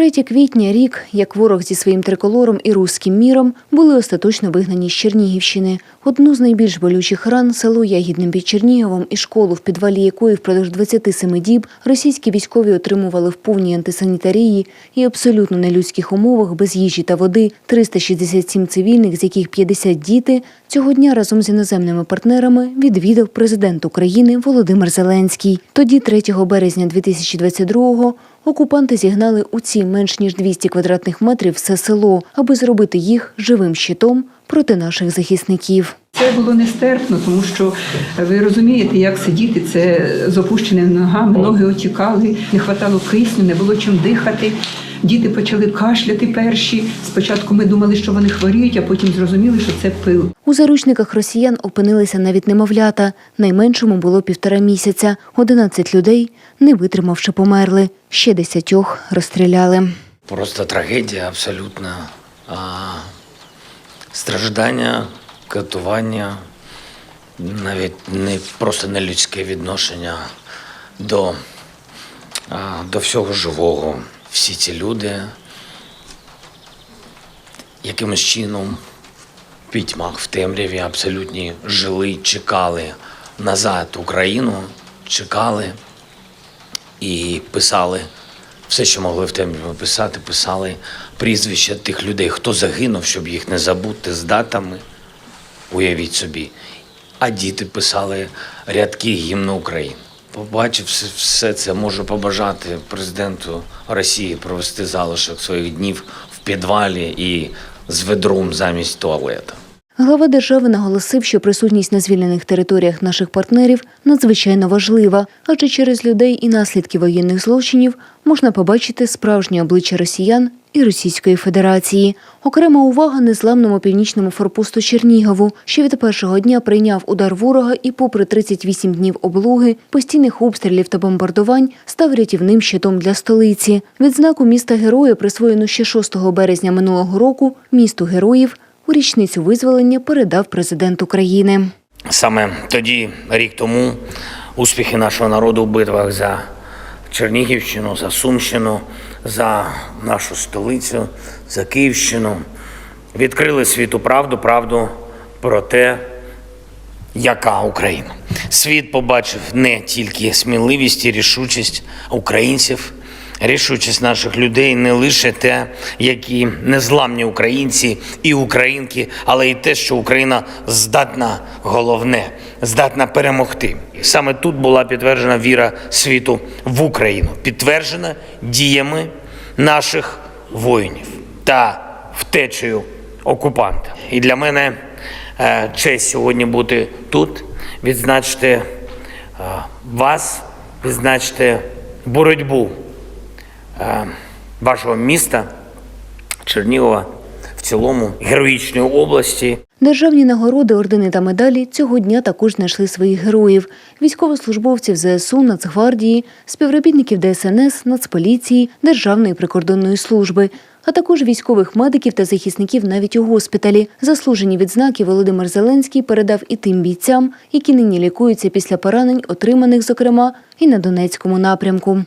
3 квітня рік, як ворог зі своїм триколором і руським міром були остаточно вигнані з Чернігівщини. Одну з найбільш болючих ран село Ягідним під Черніговом і школу, в підвалі якої впродовж 27 діб російські військові отримували в повній антисанітарії і абсолютно нелюдських умовах без їжі та води 367 цивільних, з яких 50 діти, цього дня разом з іноземними партнерами відвідав президент України Володимир Зеленський. Тоді, 3 березня 2022-го, окупанти зігнали у ці менш ніж 200 квадратних метрів все село, аби зробити їх живим щитом проти наших захисників. Це було нестерпно, тому що е, ви розумієте, як сидіти це з опущеними ногами, ноги отікали, не хватало кисню, не було чим дихати. Діти почали кашляти перші. Спочатку ми думали, що вони хворіють, а потім зрозуміли, що це пил. У заручниках росіян опинилися навіть немовлята. Найменшому було півтора місяця. 11 людей, не витримавши, померли. Ще десятьох розстріляли. Просто трагедія абсолютна. А, страждання, катування, навіть не просто нелюдське відношення до, а, до всього живого. Всі ці люди якимось чином в пітьмах, в темряві абсолютні жили, чекали назад Україну, чекали і писали все, що могли в темряві писати, писали прізвища тих людей, хто загинув, щоб їх не забути з датами. Уявіть собі. А діти писали рядки гімну України. Побачив все- це, можу побажати президенту Росії провести залишок своїх днів в підвалі і з ведром замість туалета. Глава держави наголосив, що присутність на звільнених територіях наших партнерів надзвичайно важлива, адже через людей і наслідки воєнних злочинів можна побачити справжнє обличчя росіян і Російської Федерації. Окрема увага незламному північному форпосту Чернігову, що від першого дня прийняв удар ворога і, попри 38 днів облоги, постійних обстрілів та бомбардувань, став рятівним щитом для столиці. Відзнаку міста героя, присвоєну ще 6 березня минулого року, місту героїв у річницю визволення передав президент України. Саме тоді, рік тому, успіхи нашого народу в битвах за Чернігівщину, за Сумщину, за нашу столицю, за Київщину відкрили світу правду, правду про те, яка Україна. Світ побачив не тільки сміливість і рішучість українців, рішучість наших людей, не лише те, які незламні українці і українки, але й те, що Україна здатна головне, здатна перемогти. Саме тут була підтверджена віра світу в Україну, підтверджена діями наших воїнів та втечею окупанта. І для мене е, честь сьогодні бути тут, відзначити е, вас, відзначити боротьбу вашого міста, Чернігова, в цілому героїчної області. Державні нагороди, ордени та медалі цього дня також знайшли своїх героїв: військовослужбовців ЗСУ, Нацгвардії, співробітників ДСНС, Нацполіції, Державної прикордонної служби, а також військових медиків та захисників навіть у госпіталі. Заслужені відзнаки Володимир Зеленський передав і тим бійцям, які нині лікуються після поранень, отриманих, зокрема, і на Донецькому напрямку.